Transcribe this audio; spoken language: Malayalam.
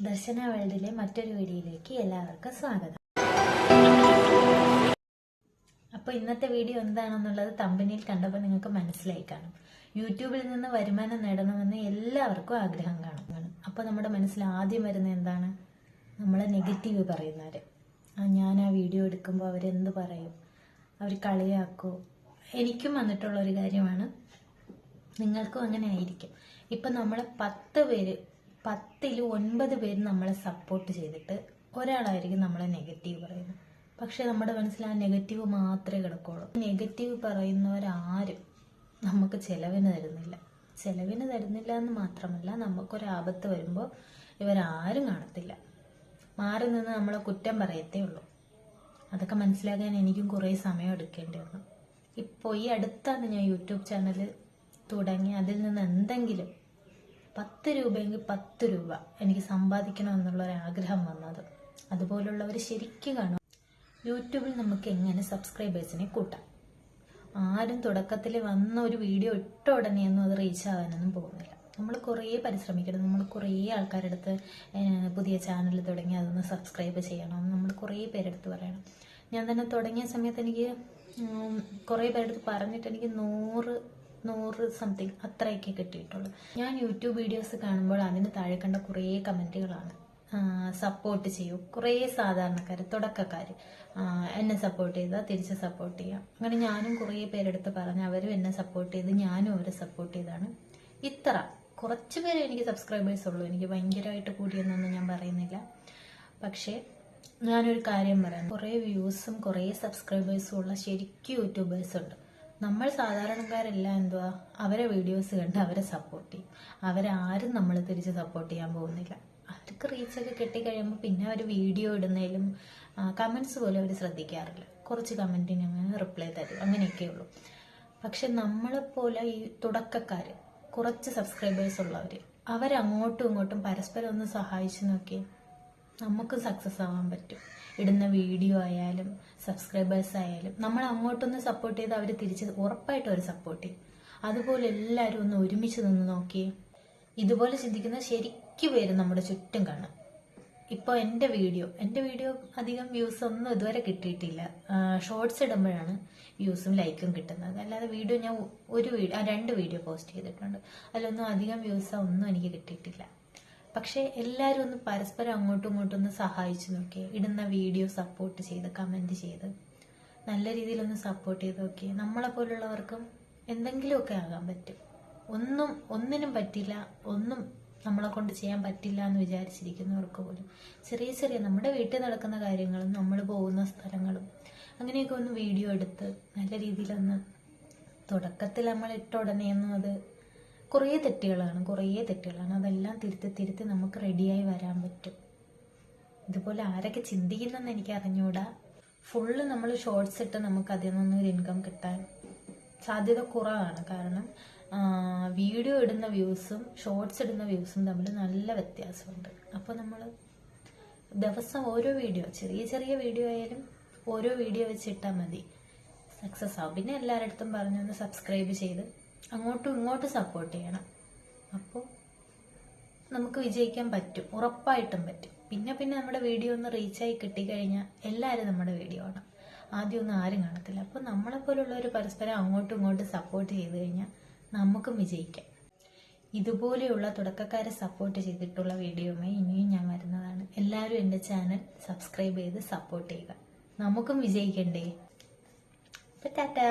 ദർശന വേൾഡിലെ മറ്റൊരു വീഡിയോയിലേക്ക് എല്ലാവർക്കും സ്വാഗതം. അപ്പോൾ ഇന്നത്തെ വീഡിയോ എന്താണെന്നുള്ളത് തമ്പനിയിൽ കണ്ടപ്പോൾ നിങ്ങൾക്ക് മനസ്സിലായി കാണും. യൂട്യൂബിൽ നിന്ന് വരുമാനം നേടണമെന്ന് എല്ലാവർക്കും ആഗ്രഹം കാണും. അപ്പോൾ നമ്മുടെ മനസ്സിൽ ആദ്യം വരുന്ന എന്താണ്? നമ്മളെ നെഗറ്റീവ് പറയുന്നവർ ഞാൻ ആ വീഡിയോ എടുക്കുമ്പോൾ അവരെന്ത് പറയും? അവർ കളിയാക്കോ? എനിക്കും വന്നിട്ടുള്ള ഒരു കാര്യമാണ്. നിങ്ങൾക്കും അങ്ങനെ ആയിരിക്കും. ഇപ്പം നമ്മളെ പത്ത് പേര് പത്തിൽ ഒൻപത് പേര് നമ്മളെ സപ്പോർട്ട് ചെയ്തിട്ട് ഒരാളായിരിക്കും നമ്മളെ നെഗറ്റീവ് പറയുന്നത്. പക്ഷെ നമ്മുടെ മനസ്സിൽ ആ നെഗറ്റീവ് മാത്രമേ കിടക്കുള്ളൂ. നെഗറ്റീവ് പറയുന്നവരാരും നമുക്ക് ചെലവിന് തരുന്നില്ല. ചെലവിന് തരുന്നില്ല എന്ന് മാത്രമല്ല നമുക്കൊരാപത്ത് വരുമ്പോൾ ഇവരാരും കാണത്തില്ല. മാറി നിന്ന് നമ്മളെ കുറ്റം പറയത്തേ ഉള്ളൂ. അതൊക്കെ മനസ്സിലാക്കാൻ എനിക്കും കുറേ സമയം എടുക്കേണ്ടി വന്നു. ഇപ്പോൾ ഈ അടുത്താണ് ഞാൻ യൂട്യൂബ് ചാനൽ തുടങ്ങി അതിൽ നിന്ന് എന്തെങ്കിലും പത്ത് രൂപയെങ്കിൽ പത്ത് രൂപ എനിക്ക് സമ്പാദിക്കണം എന്നുള്ള ഒരു ആഗ്രഹം വന്നത്. അതുപോലുള്ളവർ ശരിക്കും കാണും. യൂട്യൂബിൽ നമുക്ക് എങ്ങനെ സബ്സ്ക്രൈബേഴ്സിനെ കൂട്ടാം? ആരും തുടക്കത്തിൽ വന്ന ഒരു വീഡിയോ ഇട്ട ഉടനെയൊന്നും അത് റീച്ച് ആകാനൊന്നും പോകുന്നില്ല. നമ്മൾ കുറേ പരിശ്രമിക്കണം. നമ്മൾ കുറേ ആൾക്കാരുടെ അടുത്ത് പുതിയ ചാനൽ തുടങ്ങി അതൊന്ന് സബ്സ്ക്രൈബ് ചെയ്യണം. നമ്മൾ കുറേ പേരെടുത്ത് പറയണം. ഞാൻ തന്നെ തുടങ്ങിയ സമയത്ത് എനിക്ക് കുറേ പേരെടുത്ത് പറഞ്ഞിട്ട് എനിക്ക് നൂറ് നൂറ് സംതിങ് അത്രയൊക്കെ കിട്ടിയിട്ടുള്ളൂ. ഞാൻ യൂട്യൂബ് വീഡിയോസ് കാണുമ്പോൾ അതിന് താഴെ കണ്ട കുറേ കമന്റുകളാണ് സപ്പോർട്ട് ചെയ്യൂ. കുറേ സാധാരണക്കാർ തുടക്കക്കാർ. എന്നെ സപ്പോർട്ട് ചെയ്താൽ തിരിച്ച് സപ്പോർട്ട് ചെയ്യാം. അങ്ങനെ ഞാനും കുറേ പേരെടുത്ത് പറഞ്ഞ് അവരും എന്നെ സപ്പോർട്ട് ചെയ്ത് ഞാനും അവരെ സപ്പോർട്ട് ചെയ്താണ്. ഇത്ര. കുറച്ച് പേരെ എനിക്ക് സബ്സ്ക്രൈബേഴ്സ് ഉള്ളൂ. എനിക്ക് ഭയങ്കരമായിട്ട് കൂടിയെന്നൊന്നും ഞാൻ പറയുന്നില്ല. പക്ഷേ ഞാനൊരു കാര്യം പറയാം. കുറേ വ്യൂസും കുറേ സബ്സ്ക്രൈബേഴ്സും ഉള്ള ശരിക്കും യൂട്യൂബേഴ്സ് ഉണ്ട്. നമ്മൾ സാധാരണക്കാരെല്ലാം എന്തുവാ? അവരെ വീഡിയോസ് കണ്ട് അവരെ സപ്പോർട്ട് ചെയ്യും. ആരും നമ്മൾ തിരിച്ച് സപ്പോർട്ട് ചെയ്യാൻ പോകുന്നില്ല. അവർക്ക് റീച്ചൊക്കെ കിട്ടിക്കഴിയുമ്പോൾ പിന്നെ അവർ വീഡിയോ ഇടുന്നതിലും കമൻസ് പോലും അവർ ശ്രദ്ധിക്കാറില്ല. കുറച്ച് കമന്റിന് അങ്ങനെ റിപ്ലൈ തരും. അങ്ങനെയൊക്കെ ഉള്ളൂ. പക്ഷെ നമ്മളെപ്പോലെ ഈ തുടക്കക്കാർ കുറച്ച് സബ്സ്ക്രൈബേഴ്സ് ഉള്ളവർ അവരങ്ങോട്ടും ഇങ്ങോട്ടും പരസ്പരം ഒന്ന് സഹായിച്ചു നോക്കി നമുക്ക് സക്സസ് ആവാൻ പറ്റും. ഇടുന്ന വീഡിയോ ആയാലും സബ്സ്ക്രൈബേഴ്സ് ആയാലും നമ്മൾ അങ്ങോട്ടൊന്ന് സപ്പോർട്ട് ചെയ്ത് അവർ തിരിച്ച് ഉറപ്പായിട്ടും അവർ സപ്പോർട്ട് ചെയ്യും. അതുപോലെ എല്ലാവരും ഒന്ന് ഒരുമിച്ച് നിന്ന് നോക്കി. ഇതുപോലെ ചിന്തിക്കുന്ന ശരിക്കും പേര് നമ്മുടെ ചുറ്റും കാണാം. ഇപ്പോൾ എന്റെ വീഡിയോ എന്റെ വീഡിയോ അധികം വ്യൂസ് ഒന്നും ഇതുവരെ കിട്ടിയിട്ടില്ല. ഷോർട്സ് ഇടുമ്പോഴാണ് വ്യൂസും ലൈക്കും കിട്ടുന്നത്. അല്ലാതെ വീഡിയോ ഞാൻ ഒരു വീഡിയോ രണ്ട് വീഡിയോ പോസ്റ്റ് ചെയ്തിട്ടുണ്ട്. അതിലൊന്നും അധികം വ്യൂസ് ഒന്നും എനിക്ക് കിട്ടിയിട്ടില്ല. പക്ഷേ എല്ലാവരും ഒന്ന് പരസ്പരം അങ്ങോട്ടും ഇങ്ങോട്ടും ഒന്ന് സഹായിച്ചു നോക്കിയേ ഇടുന്ന വീഡിയോ സപ്പോർട്ട് ചെയ്ത് കമന്റ് ചെയ്ത്. നല്ല രീതിയിലൊന്ന് സപ്പോർട്ട് ചെയ്ത് നോക്കിയേ നമ്മളെ പോലുള്ളവർക്കും എന്തെങ്കിലുമൊക്കെ ആകാൻ പറ്റും. ഒന്നും ഒന്നിനും പറ്റില്ല ഒന്നും നമ്മളെ കൊണ്ട് ചെയ്യാൻ പറ്റില്ല എന്ന് വിചാരിച്ചിരിക്കുന്നവർക്ക് പോലും. ചെറിയ ചെറിയ നമ്മുടെ വീട്ടിൽ നടക്കുന്ന കാര്യങ്ങളും നമ്മൾ പോകുന്ന സ്ഥലങ്ങളും അങ്ങനെയൊക്കെ ഒന്ന് വീഡിയോ എടുത്ത് നല്ല രീതിയിലൊന്ന് തുടക്കത്തിൽ നമ്മൾ ഇട്ട ഉടനെയൊന്നും അത് കുറേ തെറ്റുകളാണ് കുറേ തെറ്റുകളാണ്. അതെല്ലാം തിരുത്തി തിരുത്തി നമുക്ക് റെഡിയായി വരാൻ പറ്റും. ഇതുപോലെ ആരൊക്കെ ചിന്തിക്കുന്നെന്ന് എനിക്ക് അറിഞ്ഞൂടാ. ഫുള്ള് നമ്മൾ ഷോർട്സ് ഇട്ട് നമുക്ക് അതിൽ നിന്നും ഒരു ഇൻകം കിട്ടാൻ സാധ്യത കുറവാണ്. കാരണം വീഡിയോ ഇടുന്ന വ്യൂസും ഷോർട്സ് ഇടുന്ന വ്യൂസും തമ്മിൽ നല്ല വ്യത്യാസമുണ്ട്. അപ്പോൾ നമ്മൾ ദിവസം ഓരോ വീഡിയോ ചെറിയ ചെറിയ വീഡിയോ ആയാലും ഓരോ വീഡിയോ വെച്ചിട്ടാൽ മതി. സക്സസ് ആവും. പിന്നെ എല്ലാവരുടെ അടുത്തും പറഞ്ഞൊന്ന് സബ്സ്ക്രൈബ് ചെയ്ത് അങ്ങോട്ടും ഇങ്ങോട്ടും സപ്പോർട്ട് ചെയ്യണം. അപ്പോൾ നമുക്ക് വിജയിക്കാൻ പറ്റും. ഉറപ്പായിട്ടും പറ്റും. പിന്നെ പിന്നെ നമ്മുടെ വീഡിയോ ഒന്ന് റീച്ചായി കിട്ടിക്കഴിഞ്ഞാൽ എല്ലാവരും നമ്മുടെ വീഡിയോ കാണാം. ആദ്യം ഒന്നും ആരും കാണത്തില്ല. അപ്പോൾ നമ്മളെ ഒരു പരസ്പരം അങ്ങോട്ടും ഇങ്ങോട്ടും സപ്പോർട്ട് ചെയ്ത് കഴിഞ്ഞാൽ നമുക്കും വിജയിക്കാം. ഇതുപോലെയുള്ള തുടക്കക്കാരെ സപ്പോർട്ട് ചെയ്തിട്ടുള്ള വീഡിയോയുമായി ഇനിയും ഞാൻ വരുന്നതാണ്. എല്ലാവരും എന്റെ ചാനൽ സബ്സ്ക്രൈബ് ചെയ്ത് സപ്പോർട്ട് ചെയ്യുക. നമുക്കും വിജയിക്കണ്ടേ? അപ്പം ടാറ്റാ.